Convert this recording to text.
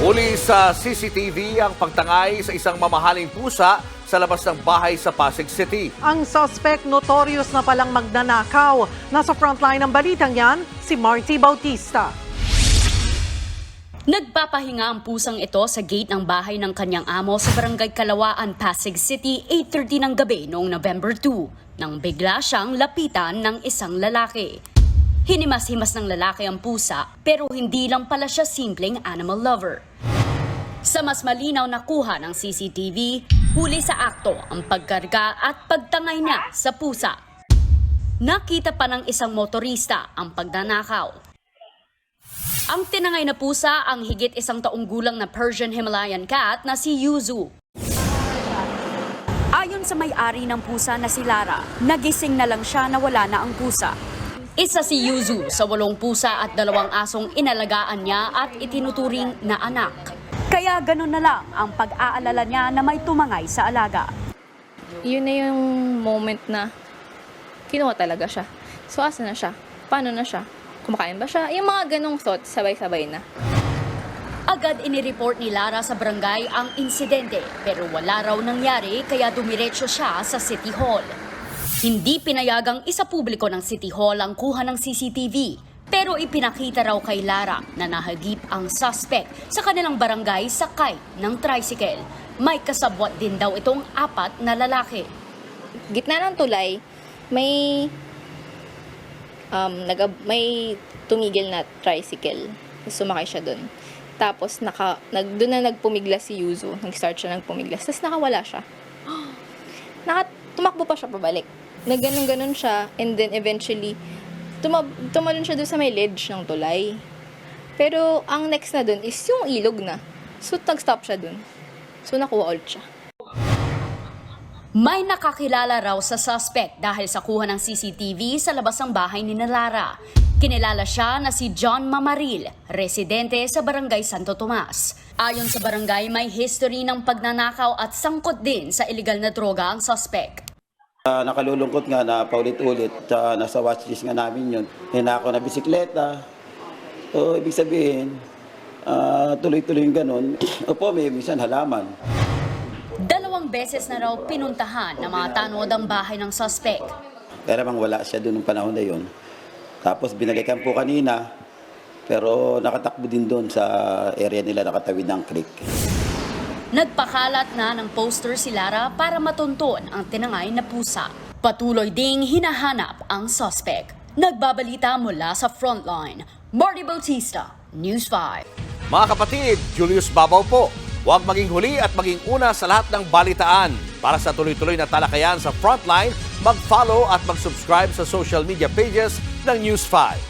Uli sa CCTV ang pagtangay sa isang mamahaling pusa sa labas ng bahay sa Pasig City. Ang suspect notorious na palang magnanakaw. Nasa frontline ng balitang yan, si Marty Bautista. Nagpapahinga ang pusang ito sa gate ng bahay ng kanyang amo sa barangay Kalawaan, Pasig City, 8.30 ng gabi noong November 2, nang bigla siyang lapitan ng isang lalaki. Hinimas-himas ng lalaki ang pusa, pero hindi lang pala siya simpleng animal lover. Sa mas malinaw na kuha ng CCTV, huli sa akto ang pagkarga at pagtangay niya sa pusa. Nakita pa ng isang motorista ang pagdanakaw. Ang tinangay na pusa ang higit isang taong gulang na Persian Himalayan cat na si Yuzu. Ayon sa may-ari ng pusa na si Lara, nagising na lang siya na wala na ang pusa. Isa si Yuzu sa walong pusa at dalawang asong inalagaan niya at itinuturing na anak. Kaya ganun na lang ang pag-aalala niya na may tumangay sa alaga. yun na yung moment na kinuha talaga siya. So, asa na siya? Paano na siya? Kumakain ba siya? Yung mga ganong thoughts, sabay-sabay na. Agad inireport ni Lara sa barangay ang insidente pero wala raw nangyari kaya dumiretso siya sa City Hall. Hindi pinayagang isa publiko ng City Hall ang kuha ng CCTV pero ipinakita raw kay Lara na nahagip ang suspect sa kanilang barangay sakay ng tricycle. May kasabwat din daw itong apat na lalaki. Gitna ng tulay, may um, naga, may tumigil na tricycle. Sumakay siya dun. Tapos, naka, nag, dun na nagpumiglas si Yuzu. Nag-start siya nagpumiglas. Tapos, nakawala siya. Naka, tumakbo pa siya pabalik. Nagganon-ganon siya. And then, eventually, tuma, tumalon siya dun sa may ledge ng tulay. Pero, ang next na dun is yung ilog na. So, nag-stop siya dun. So, nakuha ulit siya. May nakakilala raw sa suspect dahil sa kuha ng CCTV sa labas ng bahay ni Lara. Kinilala siya na si John Mamaril, residente sa barangay Santo Tomas. Ayon sa barangay, may history ng pagnanakaw at sangkot din sa illegal na droga ang suspect. Ah, nakalulungkot nga na paulit-ulit uh, nasa watchlist nga namin yun. Hinako na bisikleta. So, ibig sabihin, ah, tuloy-tuloy yung ganun. Opo, may minsan halaman. Dalawang beses na raw pinuntahan ng mga tanod ang bahay ng suspect. Pero bang wala siya doon ng panahon na yun. Tapos binalikan po kanina, pero nakatakbo din doon sa area nila nakatawid ng creek. Nagpakalat na ng poster si Lara para matunton ang tinangay na pusa. Patuloy ding hinahanap ang suspect. Nagbabalita mula sa frontline. Marty Bautista, News 5. Mga kapatid, Julius Babaw po. Huwag maging huli at maging una sa lahat ng balitaan. Para sa tuloy-tuloy na talakayan sa Frontline, mag-follow at mag-subscribe sa social media pages ng News 5.